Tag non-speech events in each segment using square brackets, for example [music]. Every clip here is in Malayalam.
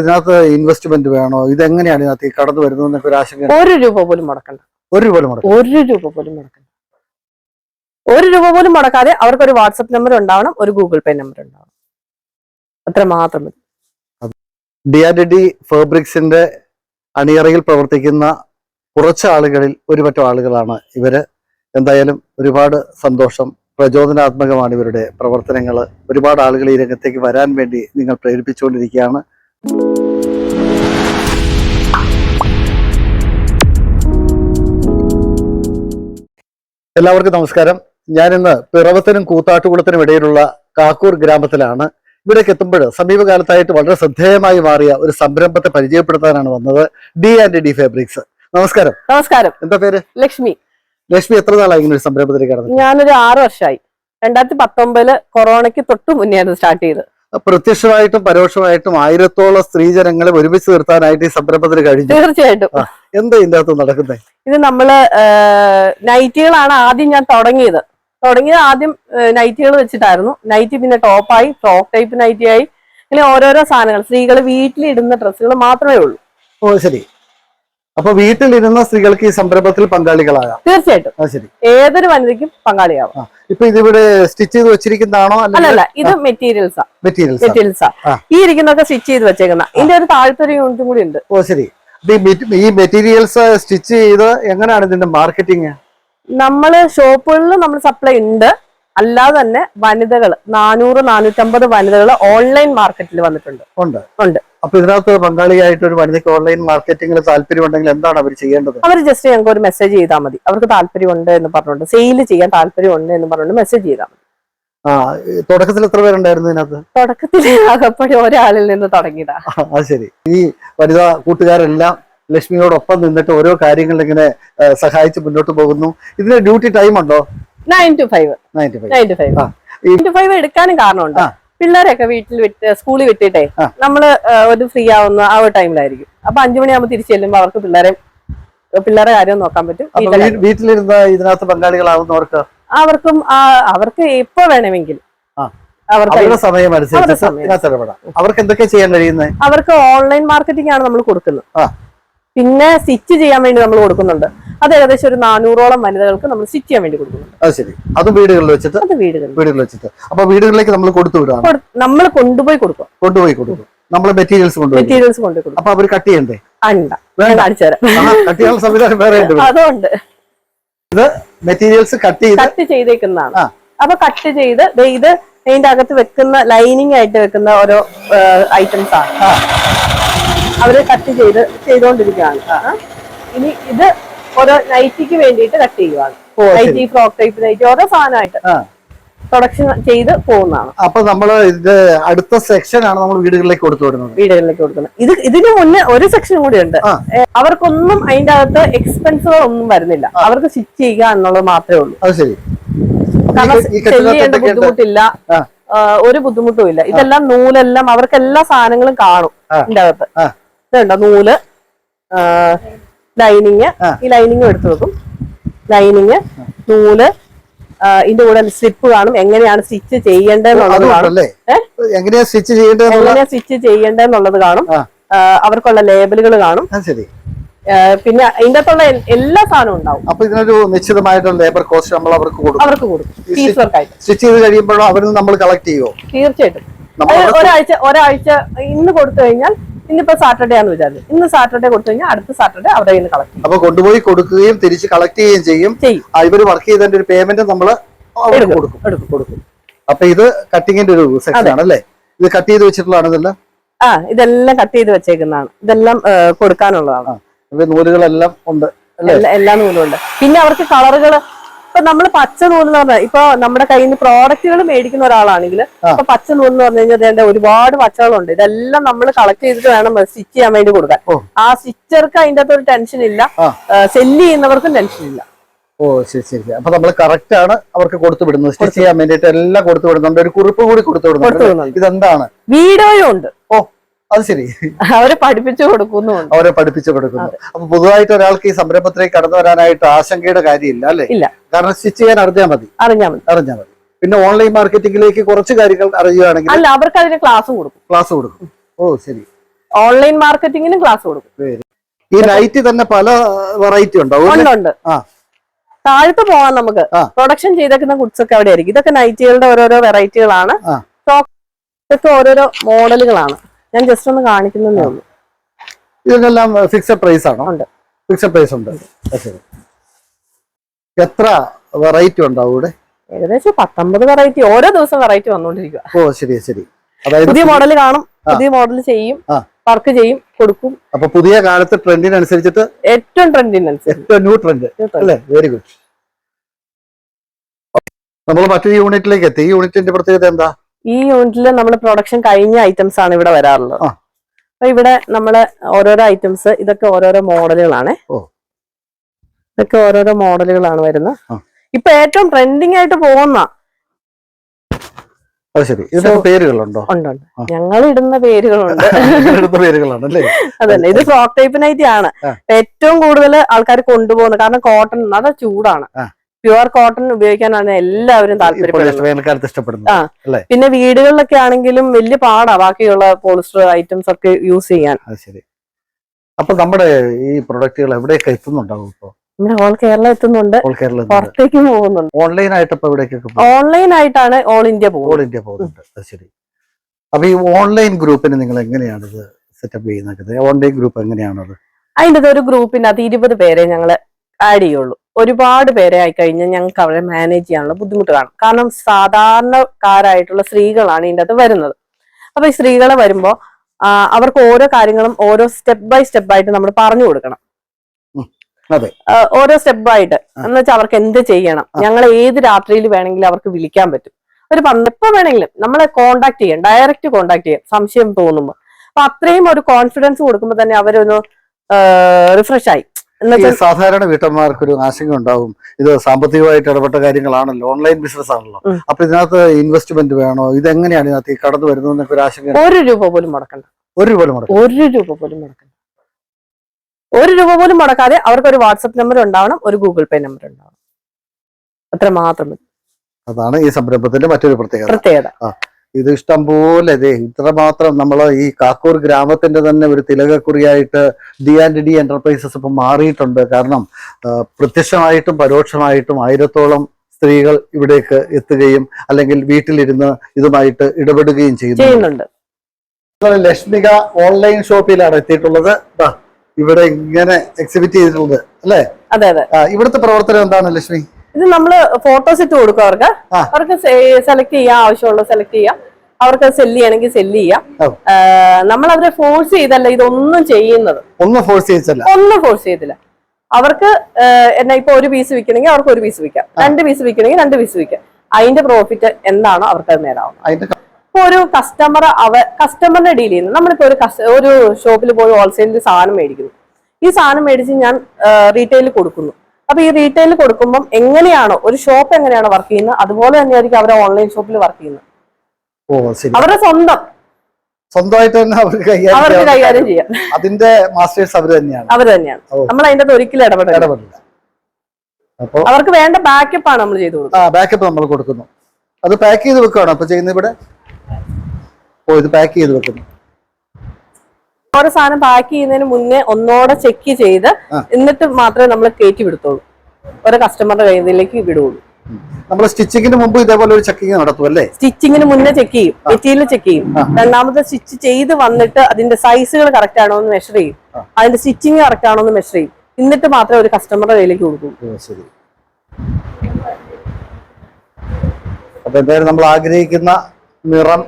ഇതിനകത്ത് ഇൻവെസ്റ്റ്മെന്റ് വേണോ? ഇതെങ്ങനെയാണ് ഇതിനകത്ത് ഈ കടന്നു വരുന്നത് ഒരു ആശങ്ക ഒരു രൂപ പോലും മുടക്കണ്ട. ഒരു രൂപ മുടക്കും ഒരു രൂപ പോലും മുടക്കണ്ട. ഒരു രൂപ പോലും മുടക്കാതെ അവർക്ക് ഒരു വാട്സപ്പ് നമ്പർ ഉണ്ടാവണം ഒരു ഗൂഗിൾ പേ നമ്പർ ഉണ്ടാവണം. അത്ര മാത്രം മതി. ഡി ആർ ഡി ഫാബ്രിക്സിന്റെ അണിയറയിൽ പ്രവർത്തിക്കുന്ന കുറച്ച് ആളുകളിൽ ഒരുപറ്റം ആളുകളാണ് ഇവർ. എന്തായാലും ഒരുപാട് സന്തോഷം പ്രചോദനാത്മകമാണ് ഇവരുടെ പ്രവർത്തനങ്ങൾ ഒരുപാട് ആളുകൾ ഈ രംഗത്തേക്ക് വരാൻ വേണ്ടി നിങ്ങൾ പ്രേരിപ്പിച്ചുകൊണ്ടിരിക്കുകയാണ്. എല്ലാവർക്കും നമസ്കാരം. ഞാനിന്ന് പിറവത്തിനും കൂത്താട്ടുകുളത്തിനും ഇടയിലുള്ള കാക്കൂർ ഗ്രാമത്തിലാണ്. ഇവിടേക്ക് എത്തുമ്പോൾ സമീപകാലത്തായിട്ട് വളരെ ശ്രദ്ധേയമായി മാറിയ ഒരു സംരംഭത്തെ പരിചയപ്പെടുത്താനാണ് വന്നത് ഡി ആൻഡ് ഡി ഫാബ്രിക്സ്. നമസ്കാരം. നമസ്കാരം. എന്താ പേര്? ലക്ഷ്മി. ലക്ഷ്മി എത്ര നാളായി ഇങ്ങനെ ഒരു സംരംഭത്തിലേക്ക് കടന്നു ഞാനൊരു ആറ് വർഷമായി രണ്ടായിരത്തി പത്തൊമ്പതിൽ കൊറോണയ്ക്ക് തൊട്ട് മുന്നേ സ്റ്റാർട്ട് ചെയ്തത് പ്രത്യക്ഷമായിട്ടും പരോക്ഷമായിട്ടും ആയിരത്തോളം സ്ത്രീജനങ്ങളെ ഒരുമിച്ച് നിർത്താനായിട്ട് ഈ സംരംഭത്തിന് കഴിഞ്ഞു. തീർച്ചയായിട്ടും. എന്താ ഇതിന്റെ അകത്ത് നടക്കുന്നത് ഇത് നമ്മൾ നൈറ്റികളാണ് ആദ്യം ഞാൻ തുടങ്ങിയത്. തുടങ്ങിയത് ആദ്യം നൈറ്റികൾ വെച്ചിട്ടായിരുന്നു. നൈറ്റി പിന്നെ ടോപ്പായി ഫ്രോക്ക് ടൈപ്പ് നൈറ്റിയായി. ആയി ഇങ്ങനെ ഓരോരോ സാധനങ്ങൾ. സ്ത്രീകൾ വീട്ടിലിടുന്ന ഡ്രസ്സുകൾ മാത്രമേ ഉള്ളൂ. ഓ ശരി. അപ്പൊ വീട്ടിലിരുന്ന സ്ത്രീകൾക്ക് ഈ സംരംഭത്തിൽ പങ്കാളികളാകാം തീർച്ചയായിട്ടും. ഏതൊരു വനിതയ്ക്കും പങ്കാളിയാവാം. ഇപ്പൊ ഇതിവിടെ സ്റ്റിച്ച് ചെയ്ത് വെച്ചിരിക്കുന്നതാണോ അല്ല അല്ലല്ല ഇത് മെറ്റീരിയൽസാ. മെറ്റീരിയൽസ്. മെറ്റീരിയൽസാ. ഈ ഇരിക്കുന്നൊക്കെ സ്റ്റിച്ച് ചെയ്ത് വെച്ചേക്കുന്ന. ഇതിന്റെ ഒരു താഴ്ത്തൊരു യൂണിറ്റും കൂടി ഉണ്ട്. ഓ ശരി. ഈ മെറ്റീരിയൽസ് സ്റ്റിച്ച് ചെയ്ത് എങ്ങനെയാണ് ഇതിന്റെ മാർക്കറ്റിംഗ് നമ്മൾ ഷോപ്പുകളിൽ നമ്മൾ സപ്ലൈ ഉണ്ട്. അല്ലാതെ തന്നെ വനിതകൾ നാനൂറ് നാനൂറ്റമ്പത് വനിതകൾ ഓൺലൈൻ മാർക്കറ്റിൽ വന്നിട്ടുണ്ട്. ഉണ്ട്. ഉണ്ട്. അപ്പൊ ഇതിനകത്ത് പങ്കാളിയായിട്ട് ഒരു വനിതയ്ക്ക് ഓൺലൈൻ മാർക്കറ്റിംഗിൽ താല്പര്യമുണ്ടെങ്കിൽ എന്താണ് അവർ ചെയ്യേണ്ടത്? അവർ ജസ്റ്റ് ഞങ്ങൾക്ക് ഒരു മെസ്സേജ് ചെയ്താൽ മതി. അവർക്ക് താല്പര്യമുണ്ട് എന്ന് പറഞ്ഞുകൊണ്ട് സെയിൽ ചെയ്യാൻ താല്പര്യമുണ്ട് എന്ന് പറഞ്ഞുകൊണ്ട് മെസ്സേജ് ചെയ്താൽ മതി. ആ തുടക്കത്തിൽ എത്ര പേരുണ്ടായിരുന്നു ഇതിനകത്ത്? തുടക്കത്തിൽ അകപ്പടി ഒരാളിൽ നിന്ന് തുടങ്ങിയതാ. ശരി. ഈ വനിതാ കൂട്ടുകാരെല്ലാം ലക്ഷ്മിയോടൊപ്പം നിന്നിട്ട് ഓരോ കാര്യങ്ങളിൽ ഇങ്ങനെ സഹായിച്ച് മുന്നോട്ട് പോകുന്നു. ഇതിന് ഡ്യൂട്ടി ടൈം ഉണ്ടോ? Nine to five nine to five എടുക്കാനും കാരണമുണ്ട്. ആ. പിള്ളേരൊക്കെ വീട്ടിൽ വിട്ട് സ്കൂളിൽ വിട്ടിട്ടേ. നമ്മൾ ഒരു ഫ്രീ ആവുന്ന ആ ഒരു ടൈമിലായിരിക്കും അപ്പൊ അഞ്ചു മണിയാകുമ്പോൾ തിരിച്ചു ചെല്ലുമ്പോൾ അവർക്ക് പിള്ളേരെ പിള്ളേരെ കാര്യം നോക്കാൻ പറ്റും വീട്ടിലിരുന്ന ഇതിനകത്ത് പങ്കാളികളാവുന്നവർക്ക് അവർക്കും അവർക്ക് എപ്പോ വേണമെങ്കിൽ. അവർക്ക് അവരുടെ സമയം എന്തൊക്കെയാ ചെയ്യാൻ കഴിയുന്നത് അവർക്ക് ഓൺലൈൻ മാർക്കറ്റിംഗ് ആണ് നമ്മൾ കൊടുക്കുന്നത്. പിന്നെ സ്റ്റിച്ച് ചെയ്യാൻ വേണ്ടി നമ്മൾ കൊടുക്കുന്നുണ്ട്. അത് ഏകദേശം ഒരു നാനൂറോളം വനിതകൾക്ക് നമ്മൾ സ്റ്റിച്ച് ചെയ്യാൻ വേണ്ടി കൊടുക്കുന്നുണ്ട്. അത് ശരി. അതും വീടുകളിൽ വെച്ചിട്ട്? അത് വീടുകളിൽ. വീടുകളിൽ വെച്ചിട്ട്. അപ്പൊ വീടുകളിലേക്ക് നമ്മൾ കൊടുത്തു വിടാം നമ്മൾ കൊണ്ടുപോയി കൊടുക്കും. കൊണ്ടുപോയി കൊടുക്കും. നമ്മൾ മെറ്റീരിയൽസ് കൊണ്ടുപോയി മെറ്റീരിയൽസ് കൊണ്ടുപോയി അപ്പൊ അവർ കട്ട് ചെയ്യണ്ടേ? കാണിച്ചു തരാം. സംവിധാനം വേറെ ഉണ്ട് ഇത് മെറ്റീരിയൽസ് കട്ട് ചെയ്ത് കട്ട് ചെയ്തേക്കുന്നതാണ്. അപ്പൊ കട്ട് ചെയ്ത് ഇത് അതിന്റെ അകത്ത് വെക്കുന്ന ലൈനിങ് ആയിട്ട് വെക്കുന്ന ഓരോ ഐറ്റംസ് ആണ്. അവർ കട്ട് ചെയ്ത് ചെയ്തുകൊണ്ടിരിക്കുകയാണ് ഇനി ഇത് ഓരോ നൈറ്റിക്ക് വേണ്ടിയിട്ട് കട്ട് ചെയ്യുവാണ്. നൈറ്റി ഫ്രോക്ക് ടൈപ്പ് നൈറ്റി ഓരോ സാധനമായിട്ട് പ്രൊഡക്ഷൻ ചെയ്ത് പോകുന്നതാണ്. അപ്പൊ നമ്മൾ ഇത് അടുത്ത സെക്ഷൻ ആണ് നമ്മൾ വീടുകളിലേക്ക് കൊടുത്തു വിടുന്നത്. വീടുകളിലേക്ക് കൊടുക്കുന്നത്. ഇത് ഇതിന് മുന്നേ ഒരു സെക്ഷൻ കൂടി ഉണ്ട്. അവർക്കൊന്നും അതിന്റെ അകത്ത് എക്സ്പെൻസുകൾ ഒന്നും വരുന്നില്ല അവർക്ക് സ്റ്റിച്ച് ചെയ്യുക എന്നുള്ളത് മാത്രമേ ഉള്ളൂ. അത് ശരി? ബുദ്ധിമുട്ടില്ല. ഒരു ബുദ്ധിമുട്ടും ഇല്ല. ഇതെല്ലാം നൂലെല്ലാം അവർക്ക് എല്ലാ സാധനങ്ങളും കാണും. ഇതിന്റെ അകത്ത്. ഇതുണ്ടോ നൂൽ? ലൈനിങ്. ഈ ലൈനിങ് എടുത്തു വെക്കും. ലൈനിങ് നൂൽ ഇതിന്റെ കൂടെ സ്ലിപ്പ് കാണും. എങ്ങനെയാണ് സ്റ്റിച്ച് ചെയ്യേണ്ടതെന്നുള്ളത് കാണും? എങ്ങനെയാ സ്റ്റിച്ച് ചെയ്യേണ്ടത് ചെയ്യേണ്ടതെന്നുള്ളത് കാണും. അവർക്കുള്ള ലേബലുകൾ കാണും. പിന്നെ ഇതിന്റെ അകത്തുള്ള എല്ലാ സാധനവും ഉണ്ടാവും. അപ്പൊ ഇതിനൊരു നിശ്ചിതമായിട്ടുള്ള ലേബർ കോസ്റ്റ് നമ്മൾ അവർക്ക് കൊടുക്കും. അവർക്ക് കൊടുക്കും. സ്റ്റിച്ച് ചെയ്ത് കഴിയുമ്പോഴും അവരിൽ നമ്മൾ കളക്ട് ചെയ്യുമോ തീർച്ചയായിട്ടും. ഒരാഴ്ച ഒരാഴ്ച ഇന്ന് കൊടുത്തു കഴിഞ്ഞാൽ ഇന്നിപ്പോ സാറ്റർഡേ ആണ് വിചാരിച്ചു. ഇന്ന് സാറ്റർഡേ കൊടുത്തു കഴിഞ്ഞാൽ അടുത്ത സാറ്റർഡേ അവിടെ നിന്ന് കളക്ട് ചെയ്യും. അപ്പൊ കൊണ്ടുപോയി കൊടുക്കുകയും തിരിച്ച് കളക്ട് ചെയ്യുകയും ചെയ്യും. ഇവർ ഇവർ വർക്ക് ചെയ്തതിന്റെ ഒരു പേയ്മെന്റ് നമ്മൾ കൊടുക്കും. കൊടുക്കും. അപ്പൊ ഇത് കട്ടിങ്ങിന്റെ ഒരു സെക്ഷൻ ആണല്ലേ? ഇത് കട്ട് ചെയ്ത് വെച്ചിട്ടുള്ളതാണ് ആ ഇതെല്ലാം കട്ട് ചെയ്ത് വെച്ചേക്കുന്നതാണ്. ഇതെല്ലാം കൊടുക്കാനുള്ളതാണ്. നൂലുകളെല്ലാം ഉണ്ട് അല്ലേ? എല്ലാ എല്ലാ നൂലും ഉണ്ട്. പിന്നെ അവർക്ക് കളറുകൾ ഇപ്പൊ നമ്മൾ പച്ച നൂൽ എന്ന് പറഞ്ഞാൽ ഇപ്പൊ നമ്മുടെ കയ്യിൽ നിന്ന് പ്രോഡക്റ്റുകൾ മേടിക്കുന്ന ഒരാളാണെങ്കിൽ. ഇപ്പൊ പച്ച നൂൽ എന്ന് പറഞ്ഞു കഴിഞ്ഞാൽ ഒരുപാട് പച്ചകളുണ്ട്. ഇതെല്ലാം നമ്മൾ കളക്ട് ചെയ്തിട്ട് വേണം സ്റ്റിച്ച് ചെയ്യാൻ വേണ്ടി കൊടുക്കാൻ. ആ സ്റ്റിച്ചർക്ക് അതിന്റെ അകത്ത് ഒരു ടെൻഷൻ ഇല്ല. സെല്ല് ചെയ്യുന്നവർക്കും ടെൻഷൻ ഇല്ല. ഓ ശരി ശരി. അപ്പൊ നമ്മൾ കറക്റ്റ് ആണ് അവർക്ക് കൊടുത്തു വിടുന്നത്. സ്റ്റിച്ച് ചെയ്യാൻ വേണ്ടിയിട്ട് എല്ലാം കൊടുത്തു വിടുന്നുണ്ട്. ഒരു കുറിപ്പ് കൂടി കൊടുത്തു വിടുന്നുണ്ട്. ഇതെന്താണ്? വീഡിയോയും ഉണ്ട്. അത് ശരി. അവരെ പഠിപ്പിച്ചു കൊടുക്കുന്നു അവരെ പഠിപ്പിച്ചു കൊടുക്കുന്നു. അപ്പൊ പൊതുവായിട്ട് ഒരാൾക്ക് ഈ സംരംഭത്തിലേക്ക് കടന്നു വരാനായിട്ട് ആശങ്കയുടെ കാര്യമില്ല അല്ലേ? ഇല്ല. കാരണം സ്റ്റിച്ച് ചെയ്യാൻ അറിഞ്ഞാൽ മതി. അറിഞ്ഞാൽ മതി. അറിഞ്ഞാൽ മതി. പിന്നെ ഓൺലൈൻ മാർക്കറ്റിംഗിലേക്ക് കുറച്ച് കാര്യങ്ങൾ അറിയുകയാണെങ്കിൽ അല്ല അവർക്ക് അതിന് ക്ലാസ് കൊടുക്കും. ക്ലാസ് കൊടുക്കും. ഓ ശരി. ഓൺലൈൻ മാർക്കറ്റിംഗിനും ക്ലാസ് കൊടുക്കും. ഈ നൈറ്റ് തന്നെ പല വെറൈറ്റി ഉണ്ട്? ഉണ്ട്. താഴത്ത് പോവാം നമുക്ക്. പ്രൊഡക്ഷൻ ചെയ്തേക്കുന്ന ഗുഡ്സ് ഒക്കെ അവിടെ ആയിരിക്കും. ഇതൊക്കെ നൈറ്റികളുടെ ഓരോരോ വെറൈറ്റികളാണ്. ഇതൊക്കെ ഓരോരോ മോഡലുകളാണ് ഞാൻ ജസ്റ്റ് ഒന്ന് കാണിക്കുന്നേ ഉള്ളൂ. ഇതിനെല്ലാം ഫിക്സഡ് പ്രൈസ് ആണോ? ഉണ്ട്. ഫിക്സഡ് പ്രൈസ് ഉണ്ട്. ശരി. എത്ര വെറൈറ്റി ഉണ്ടാവും ഇവിടെ? ഏകദേശം പത്തൊമ്പത് വെറൈറ്റി ഓരോ ദിവസം വെറൈറ്റി വന്നുകൊണ്ടിരിക്കുക ഓ ശരി ശരി. അതായത് പുതിയ മോഡൽ കാണും പുതിയ മോഡൽ ചെയ്യും. വർക്ക് ചെയ്യും കൊടുക്കും. അപ്പൊ പുതിയ കാലത്ത് ട്രെൻഡിനനുസരിച്ചിട്ട് ഏറ്റവും ട്രെൻഡിനനുസരിച്ച് ഏറ്റവും ന്യൂ ട്രെൻഡ് അല്ലേ? വെരി ഗുഡ് നമ്മൾ മറ്റൊരു യൂണിറ്റിലേക്ക് എത്തി. ഈ യൂണിറ്റിന്റെ പ്രത്യേകത എന്താ? ഈ യൂണിറ്റിൽ നമ്മൾ പ്രൊഡക്ഷൻ കഴിഞ്ഞ ഐറ്റംസ് ആണ് ഇവിടെ വരാറുള്ളത്. അപ്പൊ ഇവിടെ നമ്മൾ ഓരോരോ ഐറ്റംസ് ഇതൊക്കെ ഓരോരോ മോഡലുകളാണ്. ഇതൊക്കെ ഓരോരോ മോഡലുകളാണ് വരുന്നത്. ഇപ്പൊ ഏറ്റവും ട്രെൻഡിങ് ആയിട്ട് പോകുന്ന അത് ശരി. ഇതിന്റെ പേരുകളുണ്ടോ? ഉണ്ട് ഞങ്ങൾ ഇടുന്ന പേരുകളുണ്ട്. [laughs] പേരുകളാണ് അല്ലേ? അതന്നെ. ഇത് ഫ്രോക്ക് ടൈപ്പ് നൈറ്റി ആണ്. ഏറ്റവും കൂടുതൽ ആൾക്കാർ കൊണ്ടുപോകുന്നത്. കാരണം കോട്ടൺ അതാ ചൂടാണ്. പ്യുവർ കോട്ടൺ ഉപയോഗിക്കാനാണ് എല്ലാവരും താല്പര്യപ്പെടുന്നത്. പിന്നെ വീടുകളിലൊക്കെ ആണെങ്കിലും വലിയ പാടാ ബാക്കിയുള്ള പോളിസ്റ്റർ ഐറ്റംസ് ഒക്കെ യൂസ് ചെയ്യാൻ. അപ്പൊ നമ്മുടെ ഈ പ്രൊഡക്റ്റുകൾ എവിടെയൊക്കെ എത്തുന്നുണ്ടാവും ഇപ്പൊ നമ്മുടെ ഓൾ കേരള എത്തുന്നുണ്ട്. പുറത്തേക്കും പോകുന്നുണ്ട്. ഓൺലൈൻ ആയിട്ട് ഇപ്പൊ എവിടേക്കൊക്കെ ഓൺലൈൻ ആയിട്ടാണ് ഓൾ ഇന്ത്യ പോകുന്നത്. ഓൾ ഇന്ത്യ പോകുന്നുണ്ട്. ശരി. അപ്പൊ ഈ ഓൺലൈൻ ഗ്രൂപ്പിന് നിങ്ങൾ എങ്ങനെയാണ് ഇത് സെറ്റപ്പ് ചെയ്യുന്നത്? ഓൺലൈൻ ഗ്രൂപ്പ് എങ്ങനെയാണത്? അതിന്റെ ഒരു ഗ്രൂപ്പിനകത്ത് അത് ഇരുപത് പേരെ ഞങ്ങൾ ആഡ് ചെയ്യുള്ളൂ. ഒരുപാട് പേരെ ആയി കഴിഞ്ഞാൽ ഞങ്ങൾക്ക് അവരെ മാനേജ് ചെയ്യാനുള്ള ബുദ്ധിമുട്ട് കാണും കാരണം സാധാരണക്കാരായിട്ടുള്ള സ്ത്രീകളാണ് ഇതിന്റെ അകത്ത് വരുന്നത്. അപ്പൊ ഈ സ്ത്രീകളെ വരുമ്പോൾ അവർക്ക് ഓരോ കാര്യങ്ങളും ഓരോ സ്റ്റെപ്പ് ബൈ സ്റ്റെപ്പ് ആയിട്ട് നമ്മൾ പറഞ്ഞു കൊടുക്കണം. ഓരോ സ്റ്റെപ്പ് ആയിട്ട്. എന്ന് വെച്ചാൽ അവർക്ക് എന്ത് ചെയ്യണം. ഞങ്ങൾ ഏത് രാത്രിയിൽ വേണമെങ്കിലും അവർക്ക് വിളിക്കാൻ പറ്റും. ഒരു പന്ത് എപ്പോ വേണമെങ്കിലും നമ്മളെ കോണ്ടാക്ട് ചെയ്യാം. ഡയറക്റ്റ് കോണ്ടാക്ട് ചെയ്യാം. സംശയം തോന്നുമ്പോൾ അപ്പൊ അത്രയും ഒരു കോൺഫിഡൻസ് കൊടുക്കുമ്പോൾ തന്നെ അവരൊന്ന് റിഫ്രഷ് ആയി. സാധാരണ വീട്ടമ്മമാർക്കൊരു ആശങ്ക ഉണ്ടാവും ഇത് സാമ്പത്തികമായിട്ട് ഇടപെട്ട കാര്യങ്ങളാണല്ലോ ഓൺലൈൻ ബിസിനസ് ആണല്ലോ. അപ്പൊ ഇതിനകത്ത് ഇൻവെസ്റ്റ്മെന്റ് വേണോ? ഇതെങ്ങനെയാണ് ഇതിനകത്ത് കടന്നു വരുന്നത് എന്നൊക്കെ ഒരു ആശങ്ക ഒരു രൂപ പോലും മുടക്കണ്ട. ഒരു രൂപ മുടക്കും ഒരു രൂപ പോലും മുടക്കണ്ട. ഒരു രൂപ പോലും മുടക്കാതെ അവർക്ക് ഒരു വാട്സപ്പ് നമ്പർ ഉണ്ടാവണം ഒരു ഗൂഗിൾ പേ നമ്പർ ഉണ്ടാവണം. അത്ര മാത്രം അതാണ് ഈ സംരംഭത്തിന്റെ മറ്റൊരു പ്രത്യേകത. പ്രത്യേകത. ഇത് ഇഷ്ടം പോലെ ഇതേ ഇത്രമാത്രം നമ്മൾ ഈ കാക്കൂർ ഗ്രാമത്തിന്റെ തന്നെ ഒരു തിലകക്കുറിയായിട്ട് ഡി ആൻഡ് ഡി എന്റർപ്രൈസസ് ഇപ്പം മാറിയിട്ടുണ്ട്. കാരണം പ്രത്യക്ഷമായിട്ടും പരോക്ഷമായിട്ടും ആയിരത്തോളം സ്ത്രീകൾ ഇവിടേക്ക് എത്തുകയും അല്ലെങ്കിൽ വീട്ടിലിരുന്ന് ഇതുമായിട്ട് ഇടപെടുകയും ചെയ്യുന്നുണ്ട്. ലക്ഷ്മിക ഓൺലൈൻ ഷോപ്പിലാണ് എത്തിയിട്ടുള്ളത്. ഇവിടെ ഇങ്ങനെ എക്സിബിറ്റ് ചെയ്തിട്ടുള്ളത് അല്ലേ? ഇവിടുത്തെ പ്രവർത്തനം എന്താണ് ലക്ഷ്മി? ഇത് നമ്മൾ ഫോട്ടോസ് ഇട്ട് കൊടുക്കും അവർക്ക്. അവർക്ക് സെലക്ട് ചെയ്യാം ആവശ്യമുള്ള സെലക്ട് ചെയ്യാം. അവർക്ക് സെൽ ചെയ്യണമെങ്കിൽ സെൽ ചെയ്യാം. നമ്മൾ അവരെ ഫോഴ്സ് ചെയ്തല്ല ഇതൊന്നും ചെയ്യുന്നത്. ഒന്നും ഫോഴ്സ് ചെയ്തില്ല ഒന്നും ഫോഴ്സ് ചെയ്തില്ല. അവർക്ക് എന്നാ ഇപ്പൊ ഒരു പീസ് വിൽക്കണമെങ്കിൽ അവർക്ക് ഒരു പീസ് വിൽക്കാം. രണ്ട് പീസ് വിൽക്കണമെങ്കിൽ രണ്ട് പീസ് വിൽക്കാം. അതിന്റെ പ്രോഫിറ്റ് എന്താണോ അവർക്ക് അത് നേടാവും അതിന്റെ ഇപ്പൊ ഒരു കസ്റ്റമർ അവ കസ്റ്റമറിനെ ഡീൽ ചെയ്യുന്നത് നമ്മളിപ്പോ ഒരു ഒരു ഷോപ്പിൽ പോയി ഹോൾസെയിലിൽ സാധനം മേടിക്കുന്നു. ഈ സാധനം മേടിച്ച് ഞാൻ റീറ്റെയിൽ കൊടുക്കുന്നു. അപ്പൊ ഈ റീറ്റെയിൽ കൊടുക്കുമ്പോൾ എങ്ങനെയാണോ ഒരു ഷോപ്പ് എങ്ങനെയാണോ വർക്ക് ചെയ്യുന്നത്? അതുപോലെ തന്നെയായിരിക്കും അവർ ഓൺലൈൻ ഷോപ്പിൽ വർക്ക് ചെയ്യുന്നത്. അവരുടെ സ്വന്തം. സ്വന്തമായിട്ട് തന്നെ അവർക്ക് അവർക്ക് കൈകാര്യം ചെയ്യാം. അതിന്റെ മാസ്റ്റേഴ്സ് അവർ തന്നെയാണ്. അവർ തന്നെയാണ്. നമ്മൾ അതിന്റെ അകത്ത് ഒരിക്കലും ഇടപെടില്ല ഇടപെടില്ല അപ്പൊ അവർക്ക് വേണ്ട ബാക്കപ്പ് ആണ് നമ്മൾ ചെയ്തു കൊടുക്കുന്നത്. ആ ബാക്കപ്പ് നമ്മൾ കൊടുക്കുന്നു. അത് പാക്ക് ചെയ്ത് വെക്കുകയാണ് അപ്പൊ ചെയ്യുന്നത് ഇവിടെ? ഓ ഇത് പാക്ക് ചെയ്ത് വെക്കുന്നു. ഓരോ സാധനം പാക്ക് ചെയ്യുന്നതിന് മുന്നേ ഒന്നോടെ ചെക്ക് ചെയ്ത് എന്നിട്ട് മാത്രമേ നമ്മൾ കയറ്റി വിടത്തുള്ളൂ. ഓരോ കസ്റ്റമറുടെ കയ്യിലേക്ക് വിടുകയുള്ളൂ നമ്മൾ സ്റ്റിച്ചിങ്ങിന് മുമ്പ് ഇതേപോലെ ഒരു ചെക്കിങ് നടത്തും അല്ലേ? സ്റ്റിച്ചിങ്ങിന് മുന്നേ ചെക്ക് ചെയ്യും. മെറ്റീരിയൽ ചെക്ക് ചെയ്യും. രണ്ടാമത്തെ രണ്ടാമത് സ്റ്റിച്ച് ചെയ്ത് വന്നിട്ട് അതിന്റെ സൈസുകൾ കറക്റ്റ് ആണോ എന്ന് മെഷർ ചെയ്യും. അതിന്റെ സ്റ്റിച്ചിങ് കറക്റ്റ് ആണോ എന്ന് മെഷർ ചെയ്യും. എന്നിട്ട് മാത്രമേ ഒരു കസ്റ്റമറുടെ കയ്യിലേക്ക് കൊടുക്കൂ. ശരി. അപ്പൊ എന്തായാലും നമ്മൾ ആഗ്രഹിക്കുന്ന നിറം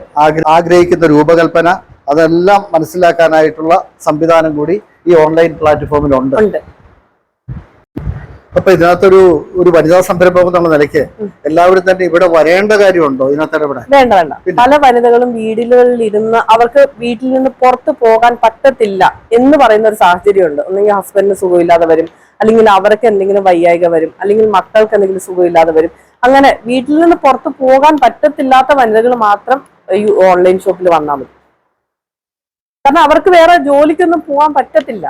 ആഗ്രഹിക്കുന്ന രൂപകൽപ്പന അതെല്ലാം മനസ്സിലാക്കാനായിട്ടുള്ള സംവിധാനം കൂടി ഈ ഓൺലൈൻ പ്ലാറ്റ്ഫോമിലുണ്ട്. ഉണ്ട്. അപ്പൊ ഇതിനകത്തൊരു ഒരു വനിതാ സംരംഭം എന്നുള്ള നിലയ്ക്ക് എല്ലാവരും തന്നെ ഇവിടെ വരേണ്ട കാര്യമുണ്ടോ ഇതിനകത്ത് ഇവിടെ? വേണ്ട വേണ്ട. പല വനിതകളും വീടുകളിൽ ഇരുന്ന് അവർക്ക് വീട്ടിൽ നിന്ന് പുറത്ത് പോകാൻ പറ്റത്തില്ല എന്ന് പറയുന്ന ഒരു സാഹചര്യമുണ്ട്. ഒന്നെങ്കിൽ ഹസ്ബൻഡിന് സുഖമില്ലാതെ വരും അല്ലെങ്കിൽ അവർക്ക് എന്തെങ്കിലും വയ്യായിക വരും അല്ലെങ്കിൽ മക്കൾക്ക് എന്തെങ്കിലും സുഖമില്ലാതെ വരും. അങ്ങനെ വീട്ടിൽ നിന്ന് പുറത്ത് പോകാൻ പറ്റത്തില്ലാത്ത വനിതകൾ മാത്രം ഈ ഓൺലൈൻ ഷോപ്പിൽ വന്നാൽ മതി. കാരണം അവർക്ക് വേറെ ജോലിക്കൊന്നും പോകാൻ പറ്റത്തില്ല.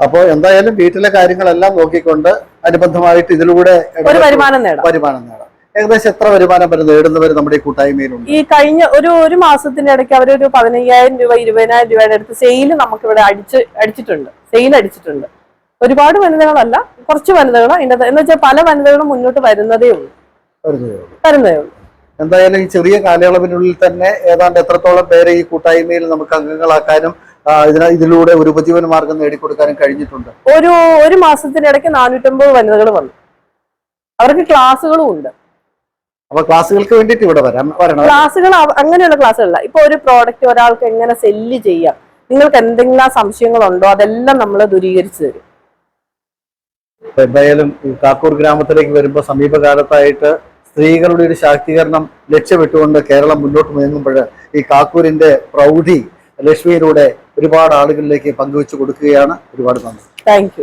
അപ്പോൾ എന്തായാലും വീട്ടിലെ കാര്യങ്ങളെല്ലാം നോക്കിക്കൊണ്ട് അനുബന്ധമായിട്ട് ഇതിലൂടെ ഒരു വരുമാനം നേടാം. വരുമാനം നേടാം. ഏകദേശം എത്ര വരുമാനം വരെ നേടുന്നവർ നമ്മുടെ ഈ കൂട്ടായ്മയിലുണ്ട്? ഈ കഴിഞ്ഞ ഒരു ഒരു മാസത്തിന്റെ ഇടയ്ക്ക് അവരൊരു പതിനയ്യായിരം രൂപ ഇരുപതിനായിരം രൂപയുടെ അടുത്ത് സെയിൽ നമുക്കിവിടെ അടിച്ച് അടിച്ചിട്ടുണ്ട്. സെയിൽ അടിച്ചിട്ടുണ്ട്. ഒരുപാട് വനിതകളല്ല കുറച്ച് വനിതകൾ അതിന്റെ എന്ന് വെച്ചാൽ പല വനിതകളും മുന്നോട്ട് വരുന്നതേ ഉള്ളൂ. വരുന്നതേ ഉള്ളൂ. എന്തായാലും ഈ ചെറിയ കാലയളവിനുള്ളിൽ തന്നെ ഏതാണ്ട് എത്രത്തോളം പേരെ ഈ കൂട്ടായ്മയിൽ നമുക്ക് അംഗങ്ങളാക്കാനും ഇതിന ഇതിലൂടെ ഒരു ഉപജീവന മാർഗം നേടിക്കൊടുക്കാനും കഴിഞ്ഞിട്ടുണ്ട്? ഒരു ഒരു മാസത്തിനിടയ്ക്ക് നാനൂറ്റമ്പത് വനിതകൾ വന്നു. അവർക്ക് ക്ലാസ്സുകളും ഉണ്ട്. അപ്പൊ ക്ലാസ്സുകൾക്ക് വേണ്ടിട്ട് ഇവിടെ വരാം വരണം ക്ലാസ്സുകൾ അങ്ങനെയുള്ള ക്ലാസ്സുകളല്ല. ഇപ്പൊ ഒരു പ്രോഡക്റ്റ് ഒരാൾക്ക് എങ്ങനെ സെല്ല് ചെയ്യാം? നിങ്ങൾക്ക് എന്തെങ്കിലും സംശയങ്ങളുണ്ടോ? അതെല്ലാം നമ്മൾ ദൂരീകരിച്ചു തരും. എന്തായാലും കാക്കൂർ ഗ്രാമത്തിലേക്ക് വരുമ്പോൾ സമീപകാലത്തായിട്ട് സ്ത്രീകളുടെ ഒരു ശാക്തീകരണം ലക്ഷ്യമിട്ടുകൊണ്ട് കേരളം മുന്നോട്ട് നീങ്ങുമ്പോൾ ഈ കാക്കൂരിന്റെ പ്രൗഢി ലക്ഷ്മിയിലൂടെ ഒരുപാട് ആളുകളിലേക്ക് പങ്കുവെച്ചു കൊടുക്കുകയാണ്. ഒരുപാട് നന്ദി. താങ്ക്